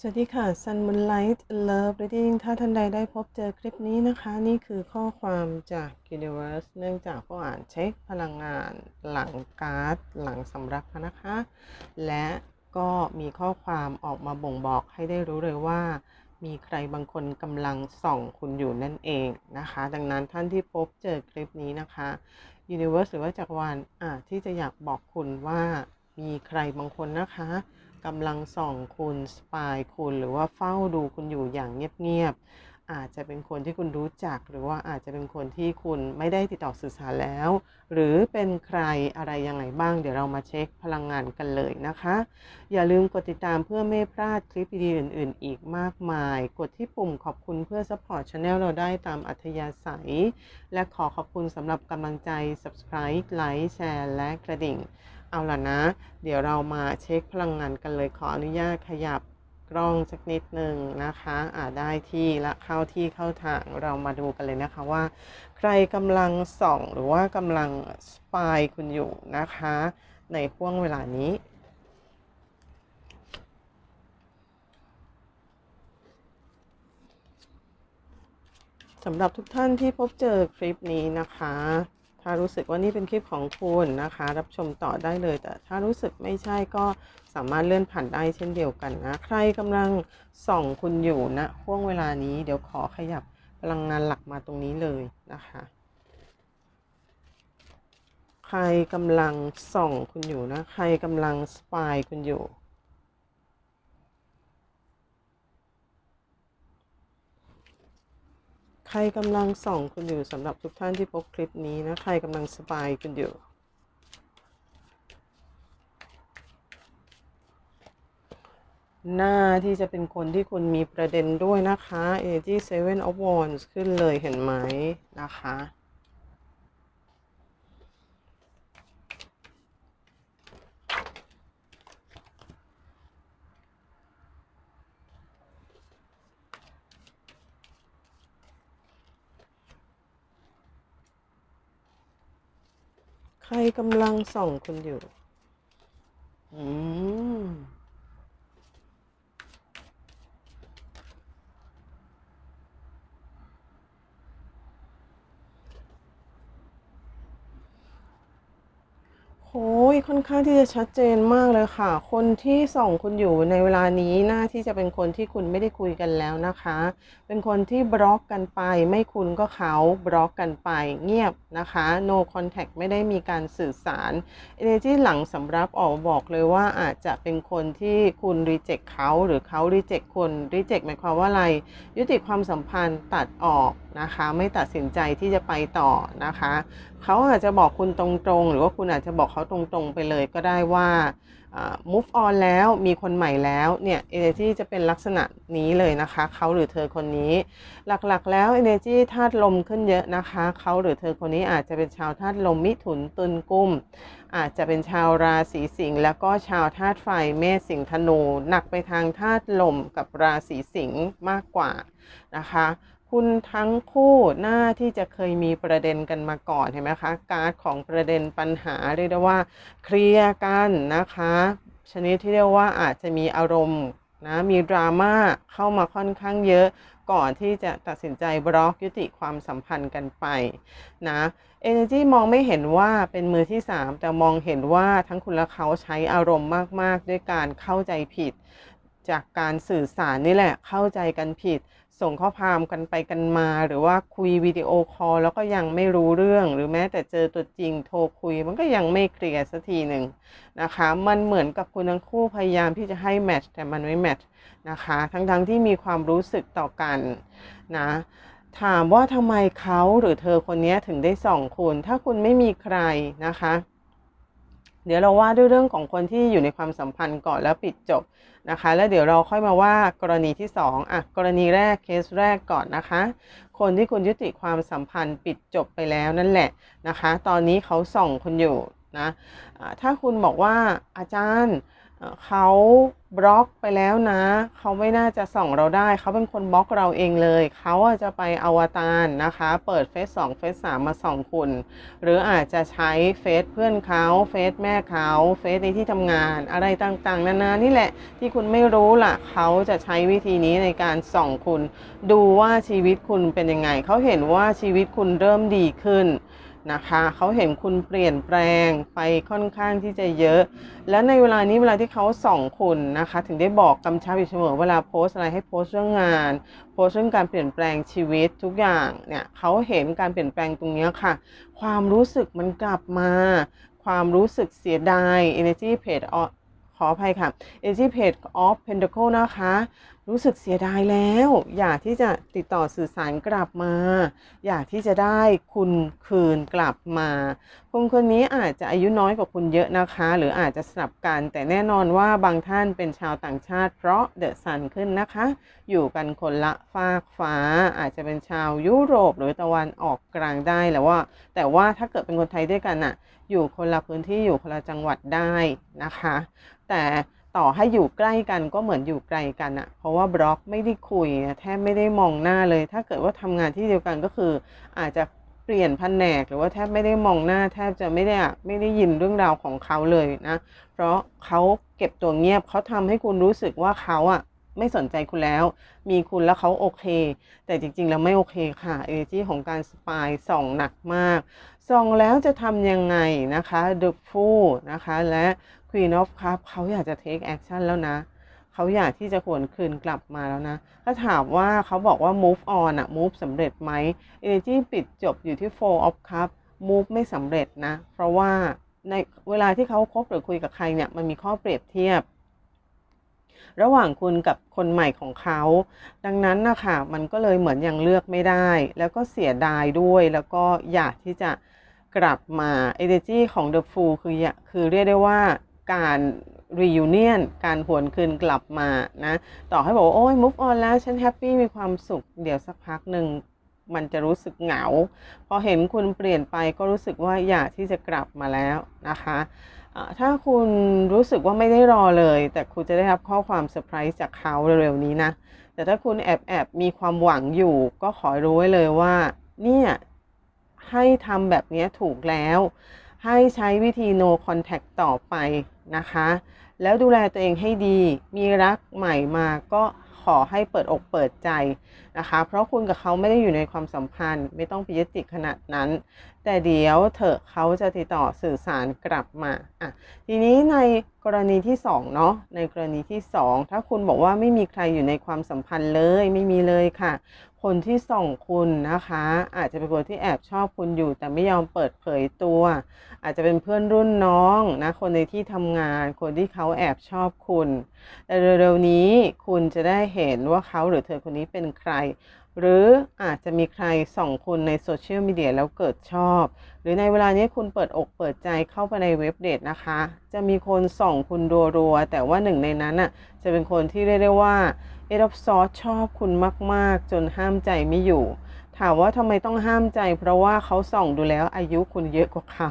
สวัสดีค่ะ Sun Moonlight Love Reading ถ้าท่านใดได้พบเจอคลิปนี้นะคะ นี่คือข้อความจาก Universe เนื่องจากผู้อ่านเช็คพลังงานหลังการ์ด หลังสำรับนะคะ และก็มีข้อความออกมาบ่งบอกให้ได้รู้เลยว่า มีใครบางคนกำลังส่องคุณอยู่นั่นเองนะคะ ดังนั้นท่านที่พบเจอคลิปนี้นะคะ Universe หรือว่าจักรวาลอาจที่จะอยากบอกคุณว่ามีใครบางคนนะคะ กำลังส่องคุณสปายคุณหรือว่าเฝ้าดูคุณอยู่อย่างเงียบๆอาจจะเป็นคนที่คุณรู้จัก หรือว่าอาจจะเป็นคนที่คุณไม่ได้ติดต่อสื่อสารแล้ว หรือเป็นใครอะไรยังไงบ้าง เดี๋ยวเรามาเช็คพลังงานกันเลยนะคะ อย่าลืมกดติดตามเพื่อไม่พลาดคลิปดีๆอื่น ๆ อีกมากมาย กดที่ปุ่มขอบคุณเพื่อซัพพอร์ตช anel เราได้ตามอัธยาศัย และขอขอบคุณสำหรับกำลังใจ subscribe ไลค์แชร์และกระดิ่ง เอาล่ะนะ เดี๋ยวเรามาเช็คพลังงานกันเลยขออนุญาตขยับกล้องสักนิดหนึ่งนะคะอ่าได้ที่และเข้าที่เข้าทางเรามาดูกันเลยนะคะว่า ใครกำลังส่องหรือว่ากำลังสปายคุณอยู่นะคะ ในห่วงเวลานี้สำหรับทุกท่านที่พบเจอคลิปนี้นะคะ ถ้ารู้สึกว่านี่เป็นคลิปของคุณนะคะ รับชมต่อได้เลย แต่ถ้ารู้สึกไม่ใช่ก็สามารถเลื่อนผ่านได้เช่นเดียวกันนะ ใครกำลังส่องคุณอยู่นะห่วงเวลานี้ เดี๋ยวขอขยับพลังงานหลักมาตรงนี้เลยนะคะ ใครกำลังส่องคุณอยู่นะ ใครกำลังสปายคุณอยู่ ใครกำลังส่องคุณอยู่สำหรับทุกท่านที่พบคลิปนี้นะ ใครกำลังสปายคุณอยู่ หน้าที่จะเป็นคนที่คุณมีประเด็นด้วยนะคะ a g 7 of Wands ขึ้นเลยเห็นไหมนะคะ ใครกำลังส่องคุณอยู่ อืม โอ้ยค่อนข้างที่จะชัดเจนมากเลยค่ะ คนที่ส่องคุณอยู่ในเวลานี้น่าที่จะเป็นคนที่คุณไม่ได้คุยกันแล้วนะคะ เป็นคนที่บล็อกกันไป ไม่คุณก็เขาบล็อกกันไป เงียบนะคะ no contact ไม่ได้มีการสื่อสาร energy หลังสำรับออกบอกเลยว่าอาจจะเป็นคนที่คุณ reject เขาหรือเขา reject คุณ reject หมายความว่าอะไร ยุติความสัมพันธ์ตัดออก นะคะ ไม่ตัดสินใจที่จะไปต่อนะคะ เขาอาจจะบอกคุณตรงๆ หรือว่าคุณอาจจะบอกเขาตรงๆไปเลยก็ได้ว่า move on แล้วมีคนใหม่แล้วเนี่ย energy จะเป็นลักษณะนี้เลยนะคะเขาหรือเธอคนนี้ หลักๆแล้ว energy ธาตุลมขึ้นเยอะนะคะเขาหรือเธอคนนี้อาจจะเป็นชาวธาตุลมมิถุนตุลกุมอาจจะเป็นชาวราศีสิงห์แล้วก็ชาวธาตุไฟเมษสิงห์ธนู หนักไปทางธาตุลมกับราศีสิงห์มากกว่านะคะ คุณทั้งคู่หน้าที่จะเคยมีประเด็นกันมาก่อนเห็นไหมคะการ์ดของประเด็นปัญหาเรียกได้ว่าเคลียร์กันนะคะ ชนิดที่เรียกว่าอาจจะมีอารมณ์นะมีดราม่าเข้ามาค่อนข้างเยอะก่อนที่จะตัดสินใจบล็อกยุติความสัมพันธ์กันไปนะ Energy มองไม่เห็นว่าเป็นมือที่ 3 แต่มองเห็นว่าทั้งคุณและเขาใช้อารมณ์มาก ๆ ด้วยการเข้าใจผิด จากการสื่อสารนี่แหละเข้าใจกันผิด ส่งข้อความกันไปกันมา หรือว่าคุยวิดีโอคอลแล้วก็ยังไม่รู้เรื่อง หรือแม้แต่เจอตัวจริงโทรคุย มันก็ยังไม่เคลียร์สักทีหนึ่งนะคะ มันเหมือนกับคุณทั้งคู่พยายามที่จะให้แมทช์แต่มันไม่แมทช์นะคะ ทั้งๆทที่มีความรู้สึกต่อกันนะถามว่าทำไมเขาหรือเธอคนนี้ถึงได้ส่องคุณ ถ้าคุณไม่มีใครนะคะ เดี๋ยวเราว่าด้วยเรื่องของคนที่อยู่ในความสัมพันธ์ก่อนแล้วปิดจบนะคะ แล้วเดี๋ยวเราค่อยมาว่ากรณีที่2อะกรณีแรกเคสแรกก่อนนะคะ คนที่คุณยุติความสัมพันธ์ปิดจบไปแล้วนั่นแหละนะคะ ตอนนี้เขาส่องคุณอยู่นะถ้าคุณบอกว่าอาจารย์ เขาบล็อกไปแล้วนะ เขาไม่น่าจะส่องเราได้ เขาเป็นคนบล็อกเราเองเลย เขาอาจจะไปอวตารนะคะ เปิดเฟซสองเฟซสามมาส่องคุณ หรืออาจจะใช้เฟซเพื่อนเขา เฟซแม่เขา เฟซในที่ทำงานอะไรต่างๆ นานานี่แหละ ที่คุณไม่รู้ล่ะ เขาจะใช้วิธีนี้ในการส่องคุณ ดูว่าชีวิตคุณเป็นยังไง เขาเห็นว่าชีวิตคุณเริ่มดีขึ้น นะคะเขาเห็นคุณเปลี่ยนแปลงไปค่อนข้างที่จะเยอะ และในเวลานี้เวลาที่เขาส่องคุณนะคะ ถึงได้บอกกำชับอยู่เสมอเวลาโพสอะไรให้โพสเรื่องงาน โพสเรื่องการเปลี่ยนแปลงชีวิตทุกอย่างเนี่ยเขาเห็นการเปลี่ยนแปลงตรงนี้ค่ะ ความรู้สึกมันกลับมา ความรู้สึกเสียดาย energy page ขออภัยค่ะ energy page of pentacle นะคะ รู้สึกเสียดายแล้ว อยากที่จะติดต่อสื่อสารกลับมา อยากที่จะได้คุณคืนกลับมาคนคนนี้อาจจะอายุน้อยกว่าคุณเยอะนะคะ หรืออาจจะสลับกัน แต่แน่นอนว่าบางท่านเป็นชาวต่างชาติ เพราะเดอะซันขึ้นนะคะ อยู่กันคนละฟากฟ้า อาจจะเป็นชาวยุโรปหรือตะวันออกกลางได้แล้วว่า แต่ว่าถ้าเกิดเป็นคนไทยด้วยกันน่ะอยู่คนละพื้นที่อยู่คนละจังหวัดได้นะคะ แต่ ต่อให้อยู่ใกล้กันก็เหมือนอยู่ไกลกันอะเพราะว่าบล็อกไม่ได้คุยแทบไม่ได้มองหน้าเลย ถ้าเกิดว่าทำงานที่เดียวกันก็คือ อาจจะเปลี่ยนแผนกหรือว่าแทบไม่ได้มองหน้า แทบจะไม่ได้อะไม่ได้ยินเรื่องราวของเขาเลยนะ เพราะเขาเก็บตัวเงียบเขาทำให้คุณรู้สึกว่าเขาอะไม่สนใจคุณแล้ว มีคุณแล้วเขาโอเค แต่จริงๆ แล้วไม่โอเคค่ะ เอเนจีของการสปายส่องหนักมาก ส่องแล้วจะทำยังไงนะคะ The Fool นะคะ และ Queen of Cup เขาอยากจะ take action แล้วนะ เขาอยากที่จะหวนคืนกลับมาแล้วนะ ถ้าถามว่าเขาบอกว่า move on อะ move สำเร็จไหม energy ปิดจบอยู่ที่ four of cup move ไม่สำเร็จนะ เพราะว่าในเวลาที่เขาคบหรือคุยกับใครเนี่ย มันมีข้อเปรียบเทียบ ระหว่างคุณกับคนใหม่ของเขา ดังนั้นนะคะมันก็เลยเหมือนยังเลือกไม่ได้ แล้วก็เสียดายด้วย แล้วก็อยากที่จะกลับมา energy ของ the fool คือคือเรียกได้ว่า การ reunion การหวนคืนกลับมานะ ต่อให้บอกว่า โอ้ย move on แล้ว ฉันแฮปปี้มีความสุข เดี๋ยวสักพักหนึ่งมันจะรู้สึกเหงา พอเห็นคุณเปลี่ยนไปก็รู้สึกว่าอยากที่จะกลับมาแล้วนะคะถ้าคุณรู้สึกว่าไม่ได้รอเลย แต่คุณจะได้รับข้อความเซอร์ไพรส์จากเขาเร็วๆนี้นะ แต่ถ้าคุณแอบแอบมีความหวังอยู่ ก็ขอรู้ไว้เลยว่า เนี่ยให้ทำแบบนี้ถูกแล้ว ให้ใช้วิธี no contact ต่อไป นะคะ แล้วดูแลตัวเองให้ดี มีรักใหม่มาก็ขอให้เปิดอกเปิดใจนะคะ เพราะคุณกับเขาไม่ได้อยู่ในความสัมพันธ์ ไม่ต้องไปยึดติดขนาดนั้น แต่เดี๋ยวเถอะเขาจะติดต่อสื่อสารกลับมาอะทีนี้ในกรณีที่2เนาะในกรณีที่ 2 ถ้าคุณบอกว่าไม่มีใครอยู่ในความสัมพันธ์เลยไม่มีเลยค่ะ คนที่ส่องคุณนะคะ อาจจะเป็นคนที่แอบชอบคุณอยู่ แต่ไม่ยอมเปิดเผยตัว อาจจะเป็นเพื่อนรุ่นน้องนะคนในที่ทำงาน คนที่เขาแอบชอบคุณ แต่เร็วๆนี้คุณจะได้เห็นว่าเขาหรือเธอคนนี้เป็นใคร หรืออาจจะมีใครส่องคุณในโซเชียลมีเดียแล้วเกิดชอบ หรือในเวลานี้คุณเปิดอกเปิดใจเข้าไปในเว็บเดทนะคะ จะมีคนส่องคุณรัวๆแต่ว่าหนึ่งในนั้นน่ะจะเป็นคนที่เรียกได้ว่า เอรอบซอสชอบคุณมาก ๆ จนห้ามใจไม่อยู่ ถามว่าทำไมต้องห้ามใจ เพราะว่าเขาส่องดูแล้วอายุคุณเยอะกว่าเขา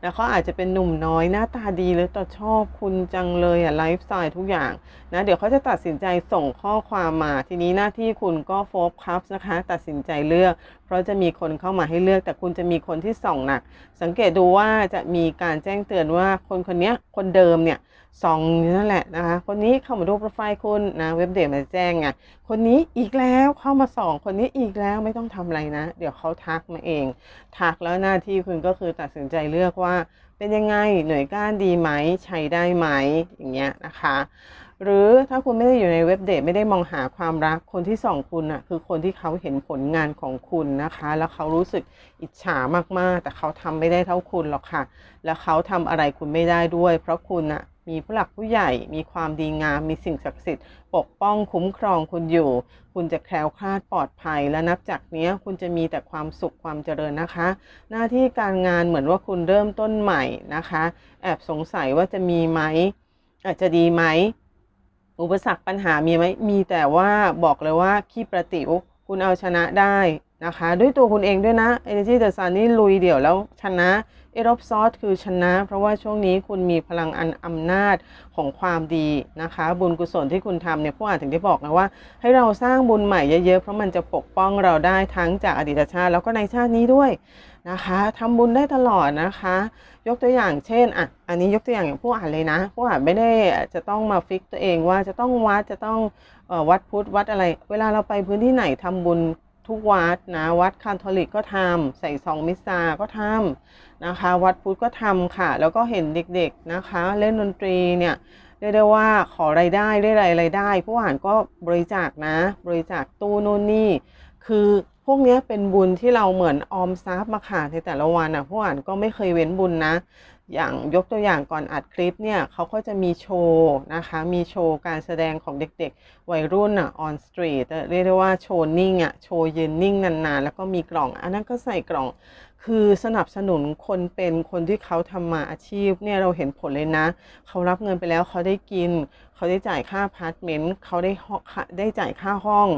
แล้วเขาอาจจะเป็นหนุ่มน้อยหน้าตาดีเลยแต่ชอบคุณจังเลยอะไลฟ์สไตล์ทุกอย่างนะเดี๋ยวเขาจะตัดสินใจส่งข้อความมา ทีนี้หน้าที่คุณก็โฟกัสนะคะ ตัดสินใจเลือก เพราะจะมีคนเข้ามาให้เลือก แต่คุณจะมีคนที่ส่องหนัก สังเกตดูว่าจะมีการแจ้งเตือนว่าคนคนนี้คนเดิมเนี่ยส่องนั่นแหละนะคะ คนนี้เข้ามาดูโปรไฟล์คุณนะเว็บเดทมาแจ้งไงคนนี้อีกแล้วเข้ามาส่อง คนนี้อีกแล้วไม่ต้องทำอะไรนะ เดี๋ยวเขาทักมาเอง ทักแล้วหน้าที่คุณก็คือตัดสินใจเลือกลือกว่าเป็นยังไงหน่วยก้านดีไหมใช้ได้ไหมอย่างเงี้ยนะคะ หรือถ้าคุณไม่ได้อยู่ในเว็บเดทไม่ได้มองหาความรักคนที่ส่องคุณอะคือคนที่เขาเห็นผลงานของคุณนะคะ แล้วเขารู้สึกอิจฉามากๆ แต่เขาทำไม่ได้เท่าคุณหรอกค่ะ แล้วเขาทำอะไรคุณไม่ได้ด้วย เพราะคุณอะ มีผู้หลักผู้ใหญ่มีความดีงามมีสิ่งศักดิ์สิทธิ์ปกป้องคุ้มครองคุณอยู่ คุณจะแคล้วคลาดปลอดภัย และนับจากเนี้ยคุณจะมีแต่ความสุขความเจริญนะคะ หน้าที่การงานเหมือนว่าคุณเริ่มต้นใหม่นะคะ แอบสงสัยว่าจะมีไหมอาจจะดีไหมอุปสรรคปัญหามีไหมมีแต่ว่าบอกเลยว่าขี้ประติ๋วคุณเอาชนะได้ นะคะ ด้วยตัวคุณเองด้วยนะ Energy The Sun นี่ลุยเดี่ยวแล้วชนะเอรบซอสคือชนะ เพราะว่าช่วงนี้คุณมีพลังอันอำนาจของความดีนะคะ บุญกุศลที่คุณทำเนี่ยผู้อ่านถึงได้บอกนะว่า ให้เราสร้างบุญใหม่เยอะๆ เพราะมันจะปกป้องเราได้ทั้งจากอดีตชาติ แล้วก็ในชาตินี้ด้วยนะคะทำบุญได้ตลอดนะคะ ยกตัวอย่างเช่นอะอันนี้ยกตัวอย่างอย่างผู้อ่านเลยนะผู้อ่านไม่ได้จะต้องมาฟิกตัวเองว่าจะต้องวัดจะต้องวัดพุทธวัดอะไร เวลาเราไปพื้นที่ไหนทำบุญ ทุกวัดนะ วัดคาทอลิกก็ทำใส่ซองมิสซาก็ทำนะคะ วัดพุทธก็ทำค่ะ แล้วก็เห็นเด็กๆนะคะ เล่นดนตรีเนี่ยเรียกได้ว่าขอรายได้ได้รายรายได้ผู้อ่านก็บริจาคนะ บริจาคตู้นู่นนี่ คือพวกนี้เป็นบุญที่เราเหมือนออมทรัพย์มาค่ะในแต่ละวันอะผู้อ่านก็ไม่เคยเว้นบุญนะ อย่างยกตัวอย่างก่อนอัดคลิปเนี่ยเขาก็จะมีโชว์นะคะมีโชว์การแสดงของเด็กๆ วัยรุ่นอะออนสตรีทเรียกได้ว่าโชว์นิ่งอะโชว์ยืนนิ่งนานๆ แล้วก็มีกล่อง อันนั้นก็ใส่กล่อง คือสนับสนุนคนเป็นคนที่เขาทำมาอาชีพเนี่ยเราเห็นผลเลยนะ เขารับเงินไปแล้วเขาได้กิน เขาได้จ่ายค่าพาร์ทเมนต์เขาได้ได้จ่ายค่าห้อง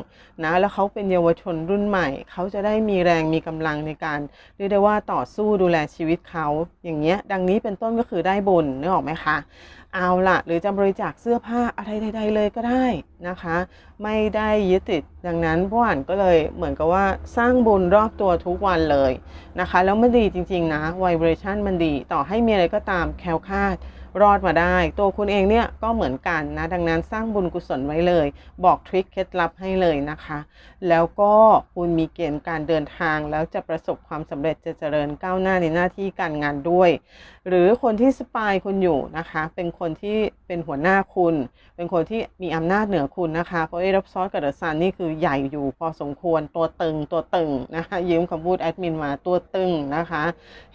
นะแล้วเขาเป็นเยาวชนรุ่นใหม่ เขาจะได้มีแรงมีกำลังในการเรียกได้ว่าต่อสู้ดูแลชีวิตเขาอย่างเงี้ยดังนี้เป็นต้นก็คือได้บุญนึกออกไหมคะ เอาละหรือจะบริจาคเสื้อผ้าอะไรใด ๆ เลยก็ได้นะคะ ไม่ได้ยึดติดดังนั้นผู้อ่านก็เลยเหมือนกับว่าสร้างบุญรอบตัวทุกวันเลยนะคะ แล้วมันดีจริง ๆ นะไวเบรชั่นมันดีต่อให้มีอะไรก็ตามแคลคาด รอดมาได้ ตัวคุณเองเนี่ยก็เหมือนกันนะ ดังนั้นสร้างบุญกุศลไว้เลย บอกทริคเคล็ดลับให้เลยนะคะ แล้วก็คุณมีเกณฑ์การเดินทาง แล้วจะประสบความสำเร็จจะเจริญก้าวหน้าในหน้าที่การงานด้วย หรือคนที่สปายคุณอยู่นะคะ เป็นคนที่เป็นหัวหน้าคุณ เป็นคนที่มีอำนาจเหนือคุณนะคะเพราะเอรับซอสกับเดอะซันนี่คือใหญ่อยู่พอสมควรตัวตึงตัวตึงนะคะยืมคำพูดแอดมินมาตัวตึงนะคะ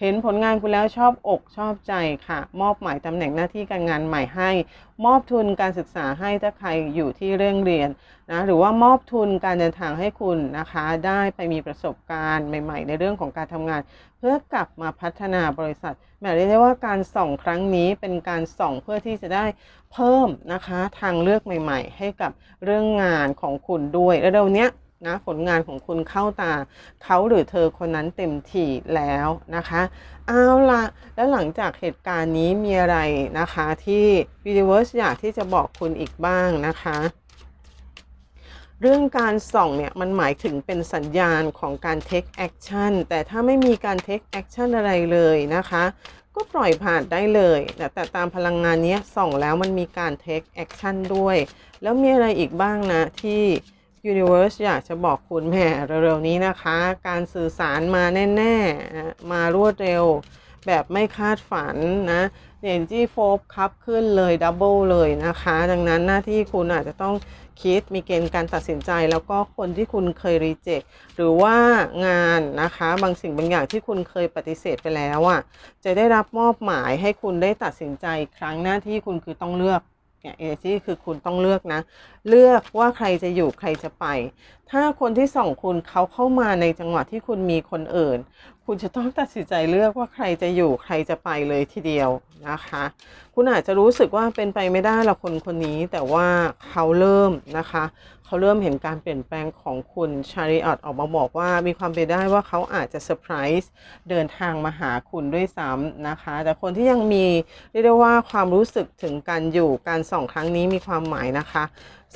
เห็นผลงานคุณแล้วชอบอกชอบใจค่ะ มอบหมายตำแหน่งหน้าที่การงานใหม่ให้ มอบทุนการศึกษาให้ถ้าใครอยู่ที่เรื่องเรียนนะหรือว่ามอบทุนการเดินทางให้คุณนะคะ ได้ไปมีประสบการณ์ใหม่ ๆ ในเรื่องของการทำงาน เพื่อกลับมาพัฒนาบริษัทแหมเรียกได้ว่าการส่องครั้งนี้เป็นการส่องเพื่อที่จะได้เพิ่มนะคะทางเลือกใหม่ ๆ ให้กับเรื่องงานของคุณด้วยแล้วเดี๋ยวเนี้ย นะผลงานของคุณเข้าตาเขาหรือเธอคนนั้นเต็มที่แล้วนะคะเอาละแล้วหลังจากเหตุการณ์นี้มีอะไรนะคะที่ Universe อยากที่จะบอกคุณอีกบ้างนะคะเรื่องการส่องเนี่ยมันหมายถึงเป็นสัญญาณของการ take action แต่ถ้าไม่มีการ take action อะไรเลยนะคะ ก็ปล่อยผ่านได้เลยแต่แต่ตามพลังงานนี้ส่องแล้วมันมีการ take action ด้วย แล้วมีอะไรอีกบ้างนะที่ Universe อยากจะบอกคุณแม่เร็วๆนี้นะคะ การสื่อสารมาแน่ๆนะมารวดเร็วแบบไม่คาดฝันนะเอย่างที่โฟบคับขึ้นเลยดับเบิลเลยนะคะ ดังนั้นหน้าที่คุณอาจจะต้องคิดมีเกณฑ์การตัดสินใจ แล้วก็คนที่คุณเคยรีเจ็คหรือว่างานนะคะ บางสิ่งบางอย่างที่คุณเคยปฏิเสธไปแล้วอะจะได้รับมอบหมายให้คุณได้ตัดสินใจครั้งหน้าที่คุณคือต้องเลือก เนี่ยเอที่คือคุณต้องเลือกนะ เลือกว่าใครจะอยู่ใครจะไป ถ้าคนที่ส่องคุณเขาเข้ามาในจังหวะที่คุณมีคนอื่น คุณจะต้องตัดสินใจเลือกว่าใครจะอยู่ใครจะไปเลยทีเดียวนะคะ คุณอาจจะรู้สึกว่าเป็นไปไม่ได้หรอกคนคนนี้แต่ว่าเขาเริ่มนะคะ เขาเริ่มเห็นการเปลี่ยนแปลงของคุณชาริออตออกมาบอกว่า มีความเป็นได้ว่าเขาอาจจะเซอร์ไพรส์เดินทางมาหาคุณด้วยซ้ำนะคะ แต่คนที่ยังมีเรียกได้ว่าความรู้สึกถึงกันอยู่การส่องครั้งนี้มีความหมายนะคะ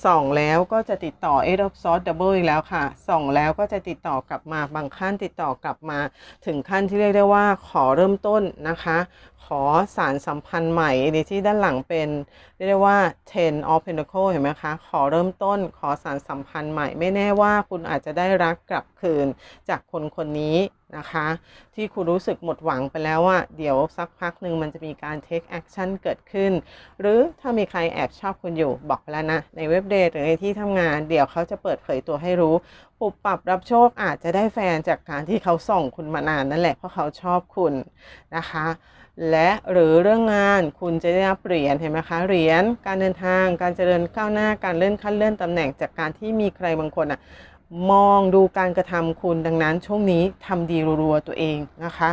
ส่องแล้วก็จะติดต่อเอ of ซอสดับเบิลอีกแล้วค่ะ ส่องแล้วก็จะติดต่อกลับมาบางขั้นติดต่อกลับมา ถึงขั้นที่เรียกได้ว่าขอเริ่มต้นนะคะ ขอสารสัมพันธ์ใหม่ในที่ด้านหลังเป็น เรียกได้ว่า ten of pentacle เห็นไหมคะ ขอเริ่มต้น ขอสารสัมพันธ์ใหม่ ไม่แน่ว่าคุณอาจจะได้รักกลับคืนจากคนคนนี้ นะคะ ที่คุณรู้สึกหมดหวังไปแล้วว่าเดี๋ยวสักพักหนึ่งมันจะมีการ take action เกิดขึ้น หรือถ้ามีใครแอบชอบคุณอยู่บอกไปแล้วนะ ในเว็บเดทหรือในที่ทำงาน เดี๋ยวเขาจะเปิดเผยตัวให้รู้ปุบปรับรับโชคอาจจะได้แฟนจากการที่เขาส่องคุณมานานนั่นแหละเพราะเขาชอบคุณนะคะ และหรือเรื่องงานคุณจะได้รับเหรียญเห็นไหมคะเหรียญการเดินทางการเจริญก้าวหน้าการเลื่อนขั้นเลื่อนตำแหน่งจากการที่มีใครบางคนอะ มองดูการกระทำคุณดังนั้นช่วงนี้ทำดีรัวๆตัวเองนะคะ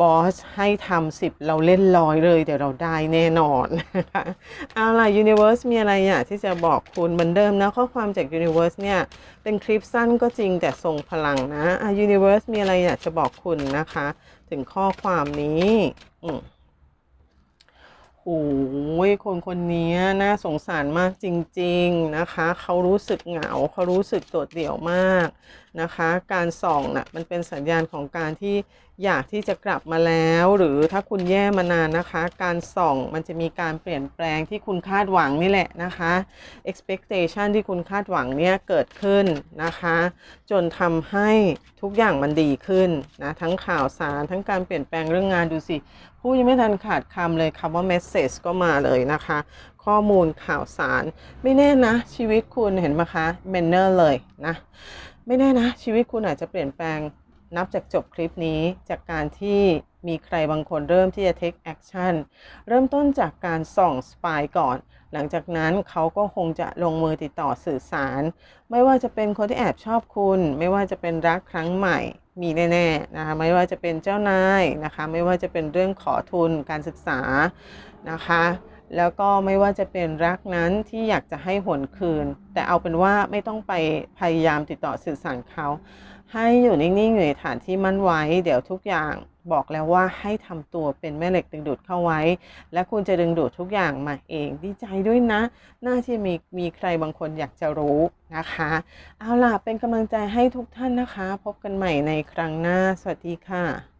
บอสให้ทำสิบเราเล่นร้อยเลย เดี๋ยวเราได้แน่นอนนะคะเอาล่ะ Universe มีอะไรอยากที่จะบอกคุณเหมือนเดิมนะ ข้อความจาก Universe เนี่ย เป็นคลิปสั้นก็จริงแต่ทรงพลังนะอะ Universe มีอะไรอยากจะบอกคุณนะคะ ถึงข้อความนี้อืม โอ้ยคนคนนี้น่าสงสารมากจริง ๆนะคะ เขารู้สึกเหงาเขารู้สึกโดดเดี่ยวมากนะคะ การส่องน่ะมันเป็นสัญญาณของการที่ อยากที่จะกลับมาแล้ว หรือถ้าคุณแย่มานานนะคะ การส่องมันจะมีการเปลี่ยนแปลงที่คุณคาดหวังนี่แหละนะคะ expectation ที่คุณคาดหวังเนี่ยเกิดขึ้นนะคะ จนทำให้ทุกอย่างมันดีขึ้นนะทั้งข่าวสารทั้งการเปลี่ยนแปลงเรื่องงานดูสิพูดยังไม่ทันขาดคำเลยคำว่า message ก็มาเลยนะคะ ข้อมูลข่าวสาร ไม่แน่นะ ชีวิตคุณเห็นไหมคะ manner เลยนะ ไม่แน่นะ ชีวิตคุณอาจจะเปลี่ยนแปลง นับจากจบคลิปนี้จากการที่มีใครบางคนเริ่มที่จะ take action เริ่มต้นจากการส่องสปายก่อน หลังจากนั้นเขาก็คงจะลงมือติดต่อสื่อสาร ไม่ว่าจะเป็นคนที่แอบชอบคุณ ไม่ว่าจะเป็นรักครั้งใหม่มีแน่ๆนะคะไม่ว่าจะเป็นเจ้านายนะคะ ไม่ว่าจะเป็นเรื่องขอทุนการศึกษานะคะ แล้วก็ไม่ว่าจะเป็นรักนั้นที่อยากจะให้หวนคืน แต่เอาเป็นว่าไม่ต้องไปพยายามติดต่อสื่อสารเขา ให้อยู่นิ่งๆอยู่ในฐานที่มั่นไว้ เดี๋ยวทุกอย่างบอกแล้วว่าให้ทำตัวเป็นแม่เหล็กดึงดูดเข้าไว้ และคุณจะดึงดูดทุกอย่างมาเองดีใจด้วยนะ น่าที่มีมีใครบางคนอยากจะรู้นะคะ เอาล่ะเป็นกำลังใจให้ทุกท่านนะคะ พบกันใหม่ในครั้งหน้า สวัสดีค่ะ